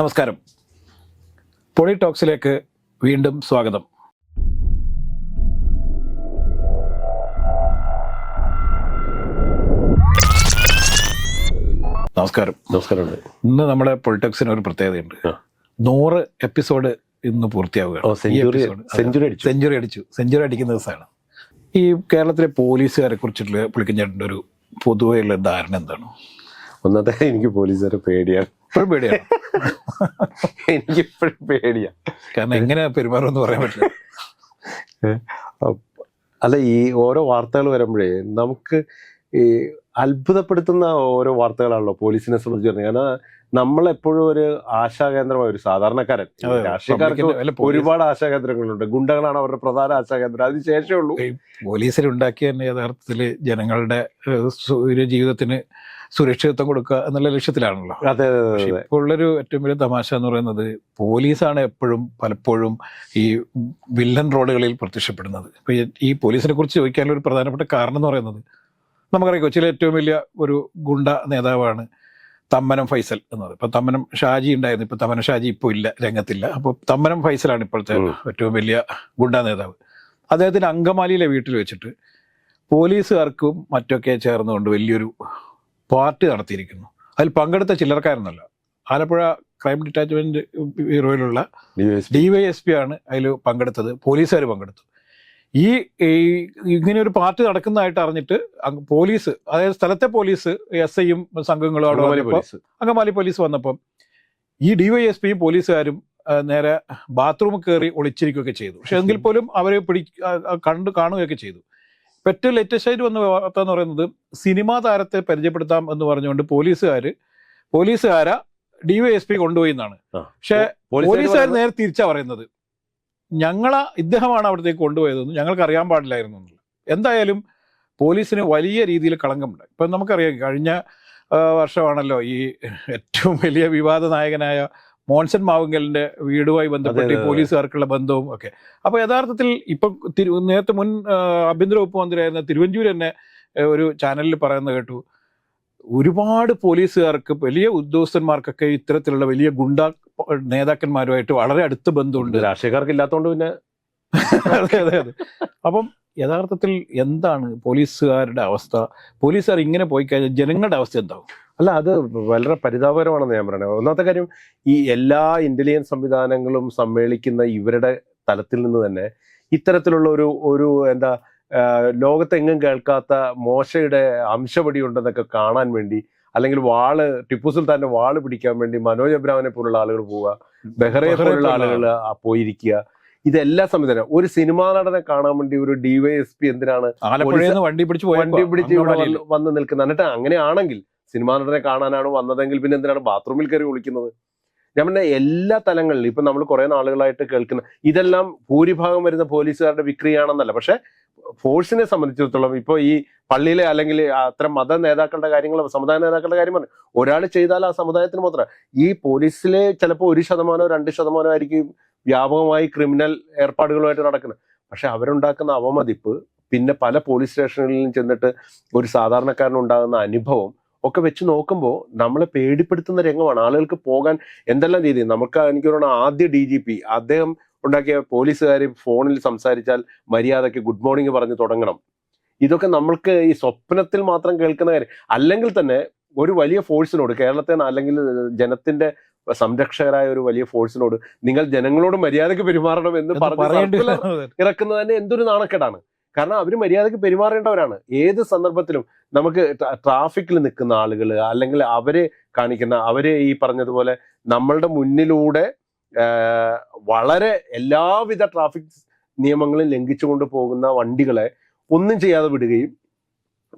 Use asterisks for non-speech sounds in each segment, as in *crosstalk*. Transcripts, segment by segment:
നമസ്കാരം. പൊളി ടോക്സിലേക്ക് വീണ്ടും സ്വാഗതം. നമസ്കാരം. നമസ്കാരം. ഇന്ന് നമ്മുടെ പൊളിറ്റോക്സിന് ഒരു പ്രത്യേകതയുണ്ട്. നൂറ് എപ്പിസോഡ് ഇന്ന് പൂർത്തിയാവുകയാണ്. സെഞ്ചുറി അടിച്ചു. സെഞ്ചുറി അടിക്കുന്ന ദിവസമാണ്. ഈ കേരളത്തിലെ പോലീസുകാരെ കുറിച്ചിട്ടുള്ള പുളിക്കഞ്ഞേട്ടന്റെ ഒരു പൊതുവെയുള്ള ധാരണ എന്താണ്? ഒന്നത്തെ *laughs* എനിക്ക് പോലീസുകാരെ പേടിയാണ്. ഇപ്പോഴും പേടിയാണ് *laughs* എനിക്ക് ഇപ്പോഴും പേടിയാണ് കാരണം എങ്ങനെ പെരുമാറുമെന്ന് പറയാൻ പറ്റില്ല. *laughs* അല്ല ഈ ഓരോ വാർത്തകൾ വരുമ്പോഴേ നമുക്ക് ഈ അത്ഭുതപ്പെടുത്തുന്ന ഓരോ വാർത്തകളാണല്ലോ പോലീസിനെ സംബന്ധിച്ച് പറഞ്ഞാൽ. കാരണം നമ്മളെപ്പോഴും ഒരു ആശാകേന്ദ്രമായ ഒരു സാധാരണക്കാരൻ. രാഷ്ട്രീയക്കാർക്ക് ഒരുപാട് ആശാകേന്ദ്രങ്ങളുണ്ട്. ഗുണ്ടകളാണ് അവരുടെ പ്രധാന ആശാകേന്ദ്രം. അതിന് ശേഷമേ ഉള്ളൂ. പോലീസിൽ ഉണ്ടാക്കിയ തന്നെ യഥാർത്ഥത്തിൽ ജനങ്ങളുടെ ജീവിതത്തിന് സുരക്ഷിതത്വം കൊടുക്കുക എന്നുള്ള ലക്ഷ്യത്തിലാണല്ലോ. അതെ അതെ ഇപ്പോൾ ഉള്ളൊരു ഏറ്റവും വലിയ തമാശ എന്ന് പറയുന്നത് പോലീസാണ് എപ്പോഴും പലപ്പോഴും ഈ വില്ലൻ റോഡുകളിൽ പ്രത്യക്ഷപ്പെടുന്നത്. ഇപ്പൊ ഈ പോലീസിനെ കുറിച്ച് ചോദിക്കാനുള്ള ഒരു പ്രധാനപ്പെട്ട കാരണം എന്ന് പറയുന്നത് നമുക്കറിയാം കൊച്ചിയിലെ ഏറ്റവും വലിയ ഒരു ഗുണ്ട നേതാവാണ് തമ്മനം ഫൈസൽ എന്നത് ഇപ്പൊ തമ്മനം ഷാജി ഉണ്ടായിരുന്നു. ഇപ്പൊ തമ്മനം ഷാജി ഇപ്പോൾ ഇല്ല രംഗത്തില്ല. അപ്പോൾ തമ്മനം ഫൈസലാണ് ഇപ്പോഴത്തെ ഏറ്റവും വലിയ ഗുണ്ട നേതാവ്. അദ്ദേഹത്തിന് അങ്കമാലിയിലെ വീട്ടിൽ വെച്ചിട്ട് പോലീസുകാർക്കും മറ്റൊക്കെ ചേർന്നുകൊണ്ട് വലിയൊരു പാർട്ടി നടത്തിയിരിക്കുന്നു. അതിൽ പങ്കെടുത്ത ചില്ലറക്കാരനല്ല ആലപ്പുഴ ക്രൈം ഡിറ്റാച്ച്മെന്റ് ബ്യൂറോയിലുള്ള DSP. ഡിവൈഎസ്പി ആണ് അതിൽ പങ്കെടുത്തത്. പോലീസുകാർ പങ്കെടുത്തു. ഈ ഇങ്ങനെ ഒരു പാർട്ടി നടക്കുന്നതായിട്ട് അറിഞ്ഞിട്ട് പോലീസ് അതായത് സ്ഥലത്തെ പോലീസ് എസ് ഐയും സംഘങ്ങളും അവിടെ അങ്കമാലി വന്നപ്പോൾ പോലീസ്. അങ്കമാലി പോലീസ് വന്നപ്പം ഈ ഡിവൈഎസ്പിയും പോലീസുകാരും നേരെ ബാത്റൂമിൽ കയറി ഒളിച്ചിരിക്കുകയൊക്കെ ചെയ്തു. പക്ഷെ എങ്കിൽ പോലും അവരെ പിടി കണ്ടു കാണുകയൊക്കെ ചെയ്തു. ഏറ്റവും ലേറ്റസ്റ്റ് ആയിട്ട് വന്ന വാർത്ത എന്ന് പറയുന്നത് സിനിമാ താരത്തെ പരിചയപ്പെടുത്താം എന്ന് പറഞ്ഞുകൊണ്ട് പോലീസുകാര് പോലീസുകാരെ ഡിവൈഎസ്പി കൊണ്ടുപോയി എന്നാണ്. പക്ഷെ പോലീസുകാർ നേരെ തിരിച്ചാ പറയുന്നത്. ഞങ്ങളെ ഇദ്ദേഹമാണ് അവിടത്തേക്ക് കൊണ്ടുപോയതെന്ന് ഞങ്ങൾക്ക് അറിയാൻ പാടില്ലായിരുന്നു എന്തായാലും പോലീസിന് വലിയ രീതിയിൽ കളങ്കമുണ്ട്. ഇപ്പം നമുക്കറിയാം കഴിഞ്ഞ വർഷമാണല്ലോ ഈ ഏറ്റവും വലിയ വിവാദ നായകനായ മോൻസൺ മാവുങ്കലിന്റെ വീടുമായി ബന്ധപ്പെട്ട് പോലീസുകാർക്കുള്ള ബന്ധവും ഒക്കെ. അപ്പോൾ യഥാർത്ഥത്തിൽ ഇപ്പം തിരു- നേരത്തെ മുൻ ആഭ്യന്തര വകുപ്പ് മന്ത്രിയായിരുന്ന തിരുവഞ്ചൂർ തന്നെ ഒരു ചാനലിൽ പറയുന്നത് കേട്ടു ഒരുപാട് പോലീസുകാർക്ക് വലിയ ഉദ്യോഗസ്ഥന്മാർക്കൊക്കെ ഇത്തരത്തിലുള്ള വലിയ ഗുണ്ട നേതാക്കന്മാരുമായിട്ട് വളരെ അടുത്ത് ബന്ധമുണ്ട്. രാഷ്ട്രീയക്കാർക്ക് ഇല്ലാത്തതുകൊണ്ട് പിന്നെ അതെ അതെ അതെ. അപ്പം യഥാർത്ഥത്തിൽ എന്താണ് പോലീസുകാരുടെ അവസ്ഥ? പോലീസുകാർ ഇങ്ങനെ പോയി കഴിഞ്ഞാൽ ജനങ്ങളുടെ അവസ്ഥ എന്താവും? അല്ല അത് വളരെ പരിതാപകരമാണെന്ന് ഞാൻ പറയണത് ഒന്നാമത്തെ കാര്യം ഈ എല്ലാ ഇന്റലിജൻസ് സംവിധാനങ്ങളും സമ്മേളിക്കുന്ന ഇവരുടെ തലത്തിൽ നിന്ന് തന്നെ ഇത്തരത്തിലുള്ള ഒരു ഒരു എന്താ ലോകത്തെങ്ങും കേൾക്കാത്ത മോശയുടെ അംശപടി ഉണ്ടെന്നൊക്കെ കാണാൻ വേണ്ടി അല്ലെങ്കിൽ വാൾ ടിപ്പു സുൽത്താന്റെ വാൾ പിടിക്കാൻ വേണ്ടി മനോജ് അബ്രാമിനെ പോലുള്ള ആളുകൾ പോവുക ബെഹ്റയെ പോലുള്ള ആളുകൾ പോയിരിക്കുക. ഇതെല്ലാ സംവിധാനം ഒരു സിനിമാ നടനെ കാണാൻ വേണ്ടി ഒരു ഡിവൈഎസ്പി എന്തിനാണ് വണ്ടി പിടിച്ച് വണ്ടി പിടിച്ച് ഇവിടെ വന്ന് നിൽക്കുന്നത് എന്നിട്ട് അങ്ങനെയാണെങ്കിൽ സിനിമാ നടനെ കാണാനാണ് വന്നതെങ്കിൽ പിന്നെ എന്തിനാണ് ബാത്റൂമിൽ കയറി ഒളിക്കുന്നത്? ഞാൻ പറഞ്ഞ എല്ലാ തലങ്ങളിലും ഇപ്പൊ നമ്മൾ കുറെ നാളുകളായിട്ട് കേൾക്കുന്ന ഇതെല്ലാം ഭൂരിഭാഗം വരുന്ന പോലീസുകാരുടെ വിക്രിയാണെന്നല്ല. പക്ഷെ ഫോഴ്സിനെ സംബന്ധിച്ചിടത്തോളം ഇപ്പൊ ഈ പള്ളിയിലെ അല്ലെങ്കിൽ അത്തരം മത നേതാക്കളുടെ കാര്യങ്ങൾ സമുദായ നേതാക്കളുടെ കാര്യം പറഞ്ഞു. ഒരാൾ ചെയ്താൽ ആ സമുദായത്തിന് മാത്രം. ഈ പോലീസിലെ ചിലപ്പോൾ ഒരു ശതമാനമോ രണ്ട് ശതമാനമോ ആയിരിക്കും വ്യാപകമായി ക്രിമിനൽ ഏർപ്പാടുകളുമായിട്ട് നടക്കുന്നത്. പക്ഷെ അവരുണ്ടാക്കുന്ന അവമതിപ്പ് പിന്നെ പല പോലീസ് സ്റ്റേഷനുകളിലും ചെന്നിട്ട് ഒരു സാധാരണക്കാരനുണ്ടാകുന്ന അനുഭവം ഒക്കെ വെച്ച് നോക്കുമ്പോൾ നമ്മളെ പേടിപ്പെടുത്തുന്ന രംഗമാണ്. ആളുകൾക്ക് പോകാൻ എന്തെല്ലാം രീതി? നമുക്ക് എനിക്ക് തോന്നുന്നു ആദ്യ ഡി ജി പി അദ്ദേഹം ഉണ്ടാക്കിയ പോലീസുകാർ ഫോണിൽ സംസാരിച്ചാൽ മര്യാദയ്ക്ക് ഗുഡ് മോർണിംഗ് പറഞ്ഞ് തുടങ്ങണം. ഇതൊക്കെ നമ്മൾക്ക് ഈ സ്വപ്നത്തിൽ മാത്രം കേൾക്കുന്ന കാര്യം. അല്ലെങ്കിൽ തന്നെ ഒരു വലിയ ഫോഴ്സിനോട് കേരളത്തെ അല്ലെങ്കിൽ ജനത്തിന്റെ സംരക്ഷകരായ ഒരു വലിയ ഫോഴ്സിനോട് നിങ്ങൾ ജനങ്ങളോട് മര്യാദയ്ക്ക് പെരുമാറണം എന്ന് പറഞ്ഞ് ഇറക്കുന്നത് തന്നെ എന്തൊരു നാണക്കേടാണ്. കാരണം അവർ മര്യാദയ്ക്ക് പെരുമാറേണ്ടവരാണ്. ഏത് സന്ദർഭത്തിലും നമുക്ക് ട്രാഫിക്കിൽ നിൽക്കുന്ന ആളുകൾ അല്ലെങ്കിൽ അവരെ കാണിക്കുന്ന അവരെ ഈ പറഞ്ഞതുപോലെ നമ്മളുടെ മുന്നിലൂടെ വളരെ എല്ലാവിധ ട്രാഫിക് നിയമങ്ങളും ലംഘിച്ചുകൊണ്ട് പോകുന്ന വണ്ടികളെ ഒന്നും ചെയ്യാതെ വിടുകയും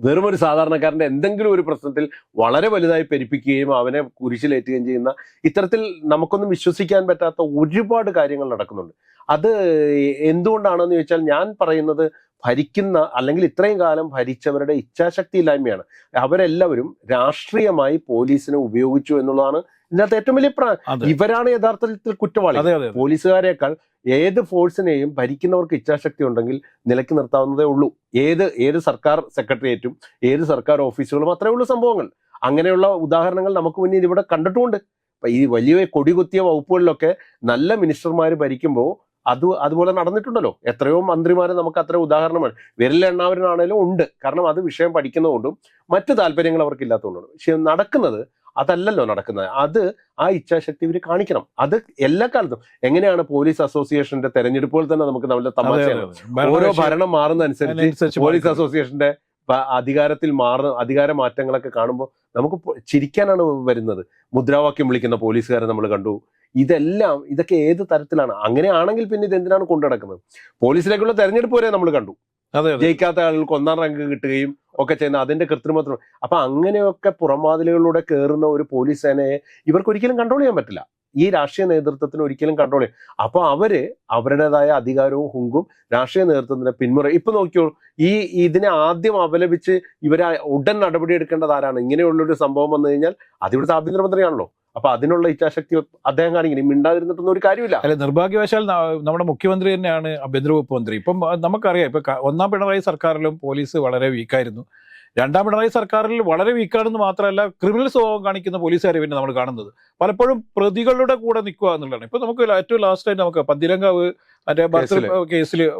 വെറും ഒരു സാധാരണക്കാരന്റെ എന്തെങ്കിലും ഒരു പ്രശ്നത്തിൽ വളരെ വലുതായി പെരുപ്പിക്കുകയും അവനെ കുരിശിലേറ്റുകയും ചെയ്യുന്ന ഇത്തരത്തിൽ നമുക്കൊന്നും വിശ്വസിക്കാൻ പറ്റാത്ത ഒരുപാട് കാര്യങ്ങൾ നടക്കുന്നുണ്ട്. അത് എന്തുകൊണ്ടാണെന്ന് ചോദിച്ചാൽ ഞാൻ പറയുന്നത് ഭരിക്കുന്ന അല്ലെങ്കിൽ ഇത്രയും കാലം ഭരിച്ചവരുടെ ഇച്ഛാശക്തി ഇല്ലായ്മയാണ് അവരെല്ലാവരും രാഷ്ട്രീയമായി പോലീസിനെ ഉപയോഗിച്ചു എന്നുള്ളതാണ് ഇതിനകത്ത് ഏറ്റവും വലിയ ഇവരാണ് യഥാർത്ഥത്തിൽ കുറ്റവാളി. പോലീസുകാരേക്കാൾ ഏത് ഫോഴ്സിനെയും ഭരിക്കുന്നവർക്ക് ഇച്ഛാശക്തി ഉണ്ടെങ്കിൽ നിലയ്ക്ക് നിർത്താവുന്നതേ ഉള്ളൂ. ഏത് ഏത് സർക്കാർ സെക്രട്ടേറിയറ്റും ഏത് സർക്കാർ ഓഫീസുകളും അത്രേ ഉള്ളൂ സംഭവങ്ങൾ. അങ്ങനെയുള്ള ഉദാഹരണങ്ങൾ നമുക്ക് മുന്നിൽ ഇവിടെ കണ്ടിട്ടുമുണ്ട്. ഈ വലിയ കൊടികുത്തിയ വകുപ്പുകളിലൊക്കെ നല്ല മിനിസ്റ്റർമാർ ഭരിക്കുമ്പോൾ അത് അതുപോലെ നടന്നിട്ടുണ്ടല്ലോ. എത്രയോ മന്ത്രിമാരെ നമുക്ക് അത്ര ഉദാഹരണമാണ്. വിരലെണ്ണാവരനാണേലും ഉണ്ട്. കാരണം അത് വിഷയം പഠിക്കുന്നതുകൊണ്ടും മറ്റു താല്പര്യങ്ങൾ അവർക്ക് ഇല്ലാത്തതുകൊണ്ടാണ് പക്ഷെ നടക്കുന്നത് അതല്ലല്ലോ നടക്കുന്നത്. അത് ആ ഇച്ഛാശക്തി ഇവർ കാണിക്കണം. അത് എല്ലാ കാലത്തും. എങ്ങനെയാണ് പോലീസ് അസോസിയേഷന്റെ തെരഞ്ഞെടുപ്പുകൾ തന്നെ നമുക്ക് അതെ, തമാശയാണ്. ഓരോ ഭരണം മാറുന്നതനുസരിച്ച് പോലീസ് അസോസിയേഷന്റെ അധികാരത്തിൽ മാറുന്ന അധികാര മാറ്റങ്ങളൊക്കെ കാണുമ്പോൾ നമുക്ക് ചിരിക്കാനാണ് വരുന്നത്. മുദ്രാവാക്യം വിളിക്കുന്ന പോലീസുകാരെ നമ്മൾ കണ്ടു. ഇതെല്ലാം ഇതൊക്കെ ഏത് തരത്തിലാണ്? അങ്ങനെയാണെങ്കിൽ പിന്നെ ഇത് എന്തിനാണ് കൊണ്ടു നടക്കുന്നത് പോലീസിലേക്കുള്ള തെരഞ്ഞെടുപ്പ് വരെ നമ്മൾ കണ്ടു. ജയിക്കാത്ത ആളുകൾക്ക് ഒന്നാം റാങ്ക് കിട്ടുകയും ഒക്കെ ചെയ്യുന്ന അതിന്റെ കൃത്രിമത്വം. അപ്പൊ അങ്ങനെയൊക്കെ പുറംവാതിലുകളിലൂടെ കയറുന്ന ഒരു പോലീസ് സേനയെ ഇവർക്ക് ഒരിക്കലും കൺട്രോൾ ചെയ്യാൻ പറ്റില്ല. ഈ രാഷ്ട്രീയ നേതൃത്വത്തിന് ഒരിക്കലും കൺട്രോൾ ചെയ്യും അപ്പൊ അവർ അവരുടേതായ അധികാരവും ഹുങ്കും രാഷ്ട്രീയ നേതൃത്വത്തിന്റെ പിന്മുറ ഇപ്പൊ നോക്കിയോ ഈ ഇതിനെ ആദ്യം അപലപിച്ച് ഇവരെ ഉടൻ നടപടി എടുക്കേണ്ടത് ആരാണ്? ഇങ്ങനെയുള്ളൊരു സംഭവം വന്നു കഴിഞ്ഞാൽ അതിവിടുത്തെ ആഭ്യന്തരമന്ത്രിയാണല്ലോ. അപ്പൊ അതിനുള്ള ഇച്ഛാശക്തി അദ്ദേഹം കാണിക്കണം മിണ്ടാതിരുന്നിട്ടൊന്നും ഒരു കാര്യമില്ല. അല്ല നിർഭാഗ്യവശാൽ നമ്മുടെ മുഖ്യമന്ത്രി തന്നെയാണ് ആഭ്യന്തര വകുപ്പ് മന്ത്രി. ഇപ്പം നമുക്കറിയാം ഇപ്പൊ ഒന്നാം പിണറായി സർക്കാരിലും പോലീസ് വളരെ വീക്കായിരുന്നു. രണ്ടാം പിണറായി സർക്കാരിൽ വളരെ വീക്കാണെന്ന് മാത്രമല്ല ക്രിമിനൽ സ്വഭാവം കാണിക്കുന്ന പോലീസുകാരെ പിന്നെ നമ്മൾ കാണുന്നത്. പലപ്പോഴും പ്രതികളുടെ കൂടെ നിൽക്കുക എന്നുള്ളതാണ്. ഇപ്പൊ നമുക്ക് ഏറ്റവും ലാസ്റ്റ് ആയിട്ട് നമുക്ക് പന്തിരങ്കാവ് മറ്റേ ബർത്ത് കേസിൽ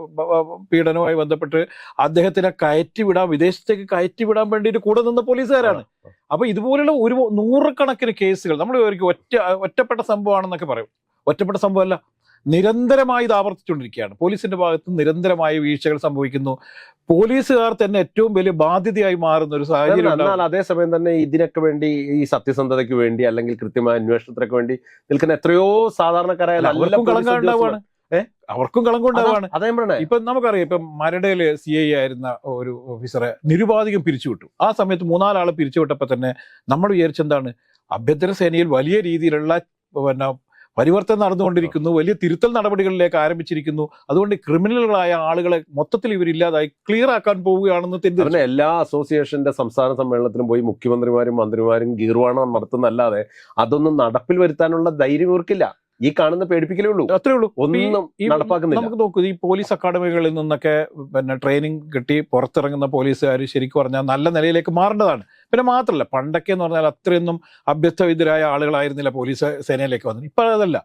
പീഡനവുമായി ബന്ധപ്പെട്ട് അദ്ദേഹത്തിനെ കയറ്റി വിടാൻ വിദേശത്തേക്ക് കയറ്റി വിടാൻ വേണ്ടിയിട്ട് കൂടെ നിന്ന പോലീസുകാരാണ്. അപ്പൊ ഇതുപോലുള്ള ഒരു നൂറുകണക്കിന് കേസുകൾ നമ്മൾ ഒറ്റ ഒറ്റപ്പെട്ട സംഭവമാണെന്നൊക്കെ പറയും. ഒറ്റപ്പെട്ട സംഭവമല്ല. നിരന്തരമായി ഇത് ആവർത്തിച്ചുകൊണ്ടിരിക്കുകയാണ്. പോലീസിന്റെ ഭാഗത്ത് നിരന്തരമായ വീഴ്ചകൾ സംഭവിക്കുന്നു. പോലീസുകാർ തന്നെ ഏറ്റവും വലിയ ബാധ്യതയായി മാറുന്ന ഒരു സാഹചര്യം എന്നാൽ. അതേസമയം തന്നെ ഇതിനൊക്കെ വേണ്ടി ഈ സത്യസന്ധതയ്ക്ക് വേണ്ടി അല്ലെങ്കിൽ കൃത്യമായ അന്വേഷണത്തിനൊക്കെ വേണ്ടി നിൽക്കുന്ന എത്രയോ സാധാരണക്കാരായ നല്ല അവർക്കും കളങ്കം പറഞ്ഞേ. ഇപ്പൊ നമുക്കറിയാം ഇപ്പൊ മരടയിൽ സി ഐ ആയിരുന്ന ഒരു ഓഫീസറെ നിരുപാധികം പിരിച്ചുവിട്ടു. ആ സമയത്ത് മൂന്നാലാളെ പിരിച്ചുവിട്ടപ്പോ തന്നെ നമ്മൾ വിചാരിച്ചെന്താണ് അഭ്യന്തര സേനയിൽ വലിയ രീതിയിലുള്ള പിന്നെ പരിവർത്തനം നടന്നുകൊണ്ടിരിക്കുന്നു വലിയ തിരുത്തൽ നടപടികളിലേക്ക് ആരംഭിച്ചിരിക്കുന്നു. അതുകൊണ്ട് ക്രിമിനലുകളായ ആളുകളെ മൊത്തത്തിൽ ഇവരില്ലാതായി ക്ലിയർ ആക്കാൻ പോവുകയാണെന്ന് തന്നെ എല്ലാ അസോസിയേഷന്റെ സംസ്ഥാന സമ്മേളനത്തിലും പോയി മുഖ്യമന്ത്രിമാരും മന്ത്രിമാരും ഗീർവാണം നടത്തുന്നല്ലാതെ അതൊന്നും നടപ്പിൽ വരുത്താനുള്ള ധൈര്യം ഇവർക്കില്ല. ഈ കാണുന്ന പേടിപ്പിക്കലേ ഉള്ളൂ. അത്രേ ഉള്ളൂ. ഒന്നും നടപ്പാക്കുന്നില്ല. നമുക്ക് നോക്കൂ ഈ പോലീസ് അക്കാഡമികളിൽ നിന്നൊക്കെ പിന്നെ ട്രെയിനിങ് കിട്ടി പുറത്തിറങ്ങുന്ന പോലീസുകാർ ശരിക്കും പറഞ്ഞാൽ നല്ല നിലയിലേക്ക് മാറേണ്ടതാണ്. പിന്നെ മാത്രമല്ല പണ്ടൊക്കെ എന്ന് പറഞ്ഞാൽ അത്രയൊന്നും അഭ്യസ്തവിദ്യരായ ആളുകളായിരുന്നില്ല പോലീസ് സേനയിലേക്ക് വന്നത്. ഇപ്പൊ അതല്ല.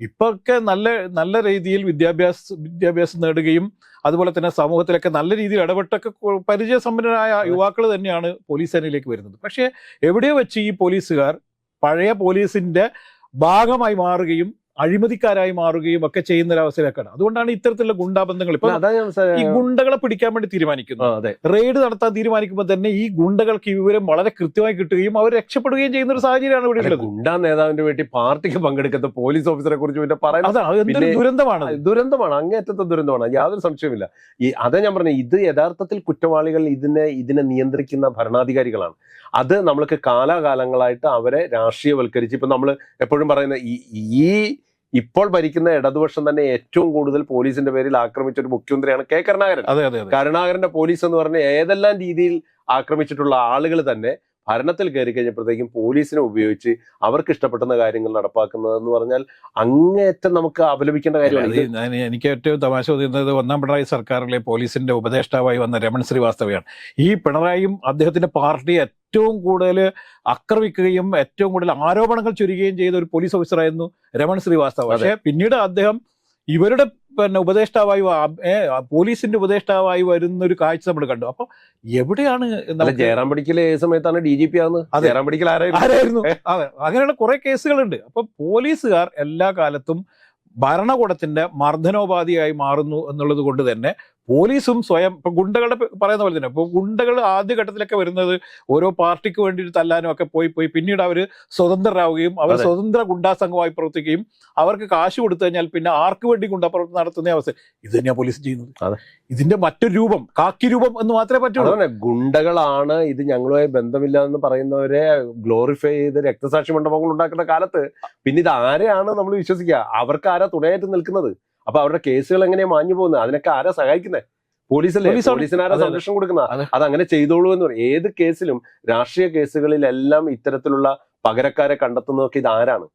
ഇപ്പൊ ഒക്കെ നല്ല നല്ല രീതിയിൽ വിദ്യാഭ്യാസ വിദ്യാഭ്യാസം നേടുകയും അതുപോലെ തന്നെ സമൂഹത്തിലൊക്കെ നല്ല രീതിയിൽ ഇടപെട്ടൊക്കെ പരിചയസമ്പന്നരായ യുവാക്കൾ തന്നെയാണ് പോലീസ് സേനയിലേക്ക് വരുന്നത്. പക്ഷേ എവിടെയോ വെച്ച് ഈ പോലീസുകാർ പഴയ പോലീസിന്റെ ഭാഗമായി മാറുകയും അഴിമതിക്കാരായി മാറുകയും ഒക്കെ ചെയ്യുന്ന ഒരു അവസ്ഥയിലേക്കാണ് അതുകൊണ്ടാണ് ഇത്തരത്തിലുള്ള ഗുണ്ടാബന്ധങ്ങൾ ഇപ്പൊ ഈ ഗുണ്ടകളെ പിടിക്കാൻ വേണ്ടി തീരുമാനിക്കുന്നു അതെ. റെയ്ഡ് നടത്താൻ തീരുമാനിക്കുമ്പോൾ തന്നെ ഈ ഗുണ്ടകൾക്ക് ഈ വിവരം വളരെ കൃത്യമായി കിട്ടുകയും അവർ രക്ഷപ്പെടുകയും ചെയ്യുന്ന ഒരു സാഹചര്യമാണ് ഇവിടെ ഉള്ളത്. ഗുണ്ടാ നേതാവിന്റെ വേണ്ടി പാർട്ടിക്ക് പങ്കെടുക്കുന്ന പോലീസ് ഓഫീസറെ കുറിച്ച് പിന്നെ പറയുന്നത് ദുരന്തമാണ് ദുരന്തമാണ്. അങ്ങേറ്റത്തെ ദുരന്തമാണ്. യാതൊരു സംശയമില്ല ഈ അതെ ഞാൻ പറഞ്ഞു ഇത് യഥാർത്ഥത്തിൽ കുറ്റവാളികൾ ഇതിനെ ഇതിനെ നിയന്ത്രിക്കുന്ന ഭരണാധികാരികളാണ്. അത് നമ്മൾക്ക് കാലാകാലങ്ങളായിട്ട് അവരെ രാഷ്ട്രീയവൽക്കരിച്ച് ഇപ്പൊ നമ്മൾ എപ്പോഴും പറയുന്ന ഈ ഈ ഇപ്പോൾ ഭരിക്കുന്ന ഇടതുപക്ഷം തന്നെ ഏറ്റവും കൂടുതൽ പോലീസിന്റെ പേരിൽ ആക്രമിച്ച ഒരു മുഖ്യമന്ത്രിയാണ് കെ കരുണാകരൻ. അതെ അതെ അതെ. കരുണാകരന്റെ പോലീസ് എന്ന് പറഞ്ഞ ഏതെല്ലാം രീതിയിൽ ആക്രമിച്ചിട്ടുള്ള ആളുകൾ തന്നെ ഭരണത്തിൽ കയറി കഴിഞ്ഞപ്പോഴത്തേക്കും പോലീസിനെ ഉപയോഗിച്ച് അവർക്ക് ഇഷ്ടപ്പെടുന്ന കാര്യങ്ങൾ നടപ്പാക്കുന്നത് എന്ന് പറഞ്ഞാൽ അങ്ങേയറ്റം നമുക്ക് അപലപിക്കേണ്ട കാര്യമാണ്. എനിക്ക് ഏറ്റവും തമാശ തോന്നുന്നത് ഒന്നാം പിണറായി സർക്കാരിലെ പോലീസിന്റെ ഉപദേഷ്ടാവായി വന്ന രമൺ ശ്രീവാസ്തവയാണ്. ഈ പിണറായിയും അദ്ദേഹത്തിന്റെ പാർട്ടി ഏറ്റവും കൂടുതൽ ആക്രമിക്കുകയും ഏറ്റവും കൂടുതൽ ആരോപണങ്ങൾ ചുരുക്കുകയും ചെയ്ത ഒരു പോലീസ് ഓഫീസറായിരുന്നു രമൺ ശ്രീവാസ്തവ. പക്ഷേ പിന്നീട് അദ്ദേഹം ഇവരുടെ പിന്നെ ഉപദേഷ്ടാവായി പോലീസിന്റെ ഉപദേഷ്ടാവായി വരുന്ന ഒരു കാഴ്ച നമ്മൾ കണ്ടു. അപ്പൊ എവിടെയാണ് ജയറാം പിടിക്കൽ ഏത് സമയത്താണ് ഡി ജി പി ആവുന്നത്? ജയറാം പിടിക്കൽ ആരായിരുന്നു? ആരായിരുന്നു? അതെ. അങ്ങനെയുള്ള കുറെ കേസുകളുണ്ട്. അപ്പൊ പോലീസുകാർ എല്ലാ കാലത്തും ഭരണകൂടത്തിന്റെ മർദ്ദനോപാധിയായി മാറുന്നു എന്നുള്ളത് കൊണ്ട് തന്നെ പോലീസും സ്വയം ഇപ്പൊ ഗുണ്ടകളുടെ പറയുന്ന പോലെ തന്നെ. ഇപ്പൊ ഗുണ്ടകൾ ആദ്യഘട്ടത്തിലൊക്കെ വരുന്നത് ഓരോ പാർട്ടിക്ക് വേണ്ടിയിട്ട് തല്ലാനും ഒക്കെ പോയി പോയി പിന്നീട് അവർ സ്വതന്ത്രരാകുകയും അവർ. സ്വതന്ത്ര ഗുണ്ടാ സംഘമായി പ്രവർത്തിക്കുകയും അവർക്ക് കാശ് കൊടുത്തു കഴിഞ്ഞാൽ പിന്നെ ആർക്ക് വേണ്ടി ഗുണ്ടാപ്രവർത്തനം നടത്തുന്ന അവസ്ഥ. ഇത് തന്നെയാ പോലീസ് ചെയ്യുന്നത്. ഇതിന്റെ മറ്റൊരു രൂപം കാക്കി രൂപം എന്ന് മാത്രമേ പറ്റുള്ളൂ. ഗുണ്ടകളാണ് ഇത് ഞങ്ങളുമായി ബന്ധമില്ല എന്ന് പറയുന്നവരെ ഗ്ലോറിഫൈ ചെയ്ത് രക്തസാക്ഷി മണ്ഡപങ്ങൾ ഉണ്ടാക്കുന്ന കാലത്ത് പിന്നെ ഇത് ആരെയാണ് നമ്മൾ വിശ്വസിക്കുക? അവർക്ക് ആരാ തുണയായിട്ട് നിൽക്കുന്നത്? അപ്പൊ അവരുടെ കേസുകൾ എങ്ങനെയാ മാഞ്ഞു പോകുന്നത്? അതിനൊക്കെ ആരാ സഹായിക്കുന്നത് പോലീസല്ലേ. പോലീസിന് ആരാ. സംരക്ഷണം കൊടുക്കുന്നത് അത് അങ്ങനെ ചെയ്തോളൂ എന്ന് പറയും. ഏത് കേസിലും രാഷ്ട്രീയ കേസുകളിലെല്ലാം ഇത്തരത്തിലുള്ള പകരക്കാരെ കണ്ടെത്തുന്നതൊക്കെ ഇത് ആരാണ്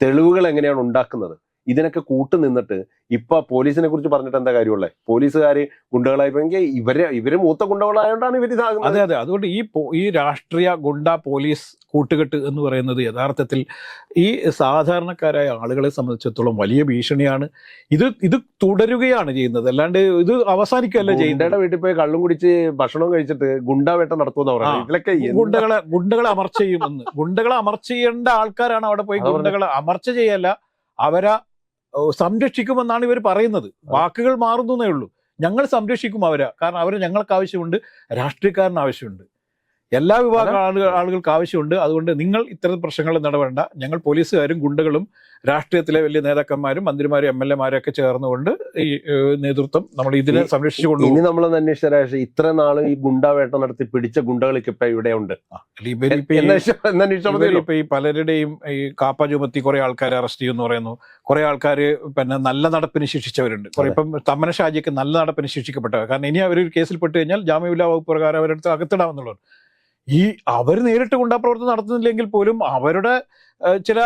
തെളിവുകൾ എങ്ങനെയാണ് ഉണ്ടാക്കുന്നത്? ഇതിനൊക്കെ കൂട്ടു നിന്നിട്ട് ഇപ്പൊ പോലീസിനെ കുറിച്ച് പറഞ്ഞിട്ട് എന്താ കാര്യമുള്ളത് പോലീസുകാര് ഗുണ്ടകളായി പോയെങ്കിൽ ഇവരെ ഇവർ മൂത്ത ഗുണ്ടകളായതുകൊണ്ടാണ് ഇവർ ഇതാകുന്നത്. അതെ അതെ. അതുകൊണ്ട് ഈ ഈ രാഷ്ട്രീയ ഗുണ്ട പോലീസ് കൂട്ടുകെട്ട് എന്ന് പറയുന്നത് യഥാർത്ഥത്തിൽ ഈ സാധാരണക്കാരായ ആളുകളെ സംബന്ധിച്ചിടത്തോളം വലിയ ഭീഷണിയാണ്. ഇത് ഇത് തുടരുകയാണ് ചെയ്യുന്നത്. അല്ലാണ്ട് ഇത് അവസാനിക്കുകയല്ല ചെയ്യുന്നത്. വീട്ടിൽ പോയി കള്ളും കുടിച്ച് ഭക്ഷണം കഴിച്ചിട്ട് ഗുണ്ടാവേട്ട നടത്തുമെന്ന്. പറയുന്നത്. ഇതിലൊക്കെ ഗുണ്ടകളെ ഗുണ്ടകളെ അമർച്ച ചെയ്യുമെന്ന്. ഗുണ്ടകളെ അമർച്ച ചെയ്യേണ്ട ആൾക്കാരാണ് അവിടെ പോയി ഗുണ്ടകളെ അമർച്ച ചെയ്യല്ല. അവരെ സംരക്ഷിക്കുമെന്നാണ് ഇവർ പറയുന്നത്. വാക്കുകൾ മാറുന്നേ ഉള്ളൂ. ഞങ്ങൾ സംരക്ഷിക്കും അവരെ. കാരണം അവരെ ഞങ്ങൾക്ക് ആവശ്യമുണ്ട് രാഷ്ട്രീയക്കാരന് ആവശ്യമുണ്ട്. എല്ലാ വിഭാഗം ആളുകൾ ആളുകൾക്ക് ആവശ്യമുണ്ട്. അതുകൊണ്ട് നിങ്ങൾ ഇത്തരം പ്രശ്നങ്ങൾ ഇടപെടേണ്ട ഞങ്ങൾ പോലീസുകാരും ഗുണ്ടകളും രാഷ്ട്രീയത്തിലെ വലിയ നേതാക്കന്മാരും മന്ത്രിമാരും എം എൽ എമാരൊക്കെ ഒക്കെ ചേർന്നുകൊണ്ട് ഈ നേതൃത്വം നമ്മൾ ഇതിനെ സംരക്ഷിച്ചുകൊണ്ട് ഇനി നമ്മൾ അന്വേഷിച്ച ഇത്ര നാൾ ഈ ഗുണ്ടാവേട്ട നടത്തി പിടിച്ച ഗുണ്ടകളൊക്കെ ഇപ്പൊ ഇവിടെ ഉണ്ട്. ഇപ്പൊ ഈ പലരുടെയും ഈ കാപ്പ ചുമത്തി കുറെ ആൾക്കാരെ അറസ്റ്റ് ചെയ്യുന്നു പറയുന്നു. കുറെ ആൾക്കാർ പിന്നെ നല്ല നടപ്പിന് ശിക്ഷിച്ചവരുണ്ട്. കുറെ ഇപ്പം തമ്മന ഷാജിക്ക് നല്ല നടപ്പിന് ശിക്ഷിക്കപ്പെട്ടവർ കാരണം ഇനി അവർ കേസിൽ പെട്ട് കഴിഞ്ഞാൽ ജാമ്യമില്ലാ വകുപ്പ് പ്രകാരം അവരെടുത്ത് അകത്തിടാമെന്നുള്ളത് ഈ അവർ നേരിട്ട് ഗുണ്ടാപ്രവർത്തനം നടത്തുന്നില്ലെങ്കിൽ പോലും അവരുടെ ചില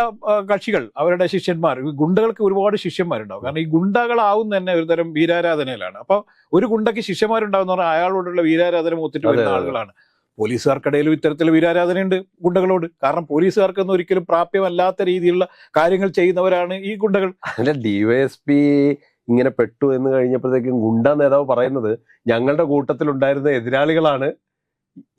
കക്ഷികൾ അവരുടെ ശിഷ്യന്മാർ ഗുണ്ടകൾക്ക് ഒരുപാട് ശിഷ്യന്മാരുണ്ടാവും. കാരണം ഈ ഗുണ്ടകളാവും തന്നെ ഒരു തരം വീരാരാധനയിലാണ്. അപ്പൊ ഒരു ഗുണ്ടയ്ക്ക് ശിഷ്യന്മാരുണ്ടാവുന്ന പറഞ്ഞാൽ അയാളോടുള്ള വീരാരാധന മൂത്തിട്ട് വരുന്ന. ആളുകളാണ്. പോലീസുകാർക്കിടയിലും ഇത്തരത്തിൽ വീരാരാധനയുണ്ട് ഗുണ്ടകളോട്. കാരണം പോലീസുകാർക്കൊന്നും ഒരിക്കലും പ്രാപ്യമല്ലാത്ത രീതിയിലുള്ള കാര്യങ്ങൾ ചെയ്യുന്നവരാണ് ഈ ഗുണ്ടകൾ. അതിന്റെ ഡിവൈഎസ്പി ഇങ്ങനെ പെട്ടു എന്ന് കഴിഞ്ഞപ്പോഴത്തേക്കും ഗുണ്ട നേതാവ് പറയുന്നത് ഞങ്ങളുടെ കൂട്ടത്തിലുണ്ടായിരുന്ന എതിരാളികളാണ്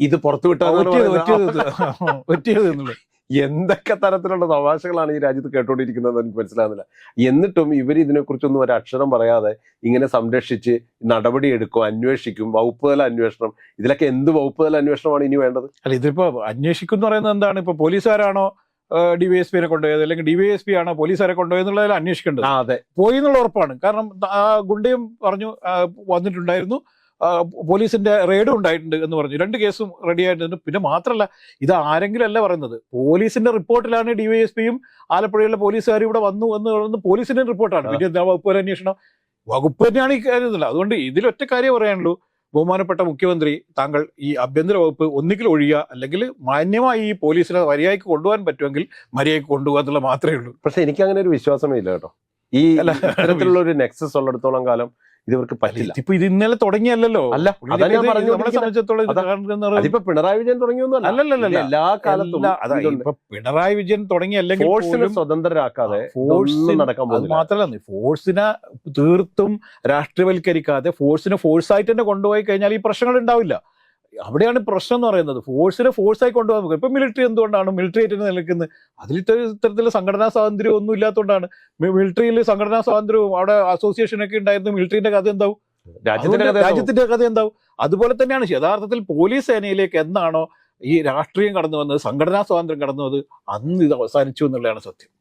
ഇത് പുറത്തു *laughs* എന്നുള്ളത്. എന്തൊക്കെ തരത്തിലുള്ള തമാശകളാണ് ഈ രാജ്യത്ത് കേട്ടോണ്ടിരിക്കുന്നത് എനിക്ക് മനസ്സിലാകുന്നില്ല എന്നിട്ടും ഇവർ ഇതിനെക്കുറിച്ചൊന്നും ഒരു അക്ഷരം പറയാതെ ഇങ്ങനെ സംരക്ഷിച്ച് നടപടി എടുക്കും അന്വേഷിക്കും വകുപ്പ് തല അന്വേഷണം. ഇതിലൊക്കെ എന്ത് വകുപ്പ് തല അന്വേഷണമാണ് ഇനി വേണ്ടത്? അല്ല ഇതിപ്പോ അന്വേഷിക്കും എന്ന് പറയുന്നത് എന്താണ്? ഇപ്പൊ പോലീസുകാരാണോ ഡിവൈഎസ്പിനെ കൊണ്ടുപോയത്? അല്ലെങ്കിൽ ഡിവൈഎസ്പി ആണോ പോലീസുകാരെ കൊണ്ടുപോയെന്നുള്ളതിൽ അന്വേഷിക്കേണ്ടത്? ആ അതെ. പോയി എന്നുള്ള ഉറപ്പാണ്. കാരണം ആ ഗുണ്ടയും പറഞ്ഞു വന്നിട്ടുണ്ടായിരുന്നു. പോലീസിന്റെ റെയ്ഡും ഉണ്ടായിട്ടുണ്ട് എന്ന് പറഞ്ഞു. രണ്ട് കേസും റെഡി ആയിട്ടുണ്ട്. പിന്നെ മാത്രമല്ല ഇത് ആരെങ്കിലും അല്ല പറയുന്നത്? പോലീസിന്റെ റിപ്പോർട്ടിലാണ് ഡിവൈഎസ്പിയും ആലപ്പുഴയിലെ പോലീസുകാരും ഇവിടെ വന്നു എന്ന് പറയുന്നത് പോലീസിന്റെ റിപ്പോർട്ടാണ്. പിന്നെ എന്താ വകുപ്പ് അന്വേഷണം? വകുപ്പ് തന്നെയാണ് ഈ കാര്യത്തില്ല അതുകൊണ്ട് ഇതിലൊറ്റ കാര്യം പറയാനുള്ളൂ. ബഹുമാനപ്പെട്ട മുഖ്യമന്ത്രി താങ്കൾ ഈ ആഭ്യന്തര വകുപ്പ് ഒന്നുകിൽ ഒഴിയുക അല്ലെങ്കിൽ മാന്യമായി ഈ പോലീസിനെ മര്യാദയ്ക്ക് കൊണ്ടുപോകാൻ പറ്റുമെങ്കിൽ മര്യാദയ്ക്ക് കൊണ്ടുപോകുക എന്നുള്ള മാത്രമേ ഉള്ളൂ. പക്ഷെ എനിക്ക് അങ്ങനെ ഒരു വിശ്വാസമേ ഇല്ല കേട്ടോ. ഈ ഇത്തരത്തിലുള്ള ഒരു നെക്സസ് ഉള്ളിടത്തോളം കാലം ഇത് ഇവർക്ക് പറ്റില്ല. ഇപ്പൊ ഇത് ഇന്നലെ തുടങ്ങിയല്ലോ അല്ല അതല്ല ഞാൻ പറഞ്ഞു നമ്മളെ സംബന്ധിച്ചിടത്തോളം അതിപ്പോ പിണറായി വിജയൻ അല്ലല്ലല്ല എല്ലാ കാലത്തും ഇപ്പൊ പിണറായി വിജയൻ തുടങ്ങി അല്ലെങ്കിൽ ഫോഴ്സിനെ സ്വതന്ത്രരാക്കാതെ നടക്കാൻ അത് മാത്രമല്ല ഫോഴ്സിനെ തീർത്തും രാഷ്ട്രീയവൽക്കരിക്കാതെ ഫോഴ്സിനെ ഫോഴ്സായിട്ട് തന്നെ കൊണ്ടുപോയി കഴിഞ്ഞാൽ ഈ പ്രശ്നങ്ങൾ ഉണ്ടാവില്ല. അവിടെയാണ് പ്രശ്നം എന്ന് പറയുന്നത്. ഫോഴ്സിനെ ഫോഴ്സായി കൊണ്ടുപോകാൻ നോക്കുക. ഇപ്പൊ മിലിറ്ററി എന്തുകൊണ്ടാണ്? മിലിറ്ററി ആയിട്ട് നിലനിൽക്കുന്നത് അതിൽ ഇത്തരത്തിൽ സംഘടനാ സ്വാതന്ത്ര്യം ഒന്നും ഇല്ലാത്തതുകൊണ്ടാണ്. മിലിറ്ററിയിൽ സംഘടനാ സ്വാതന്ത്ര്യവും അവിടെ അസോസിയേഷൻ ഒക്കെ ഉണ്ടായിരുന്നു. മിലിറ്ററിന്റെ കഥ എന്താവും? രാജ്യത്തിന്റെ കഥ എന്താവും? അതുപോലെ തന്നെയാണ് യഥാർത്ഥത്തിൽ പോലീസ് സേനയിലേക്ക് എന്നാണോ ഈ രാഷ്ട്രീയം കടന്നു വന്നത്? സംഘടനാ സ്വാതന്ത്ര്യം കടന്നു വന്നത്? അന്ന് ഇത് അവസാനിച്ചു എന്നുള്ളതാണ് സത്യം.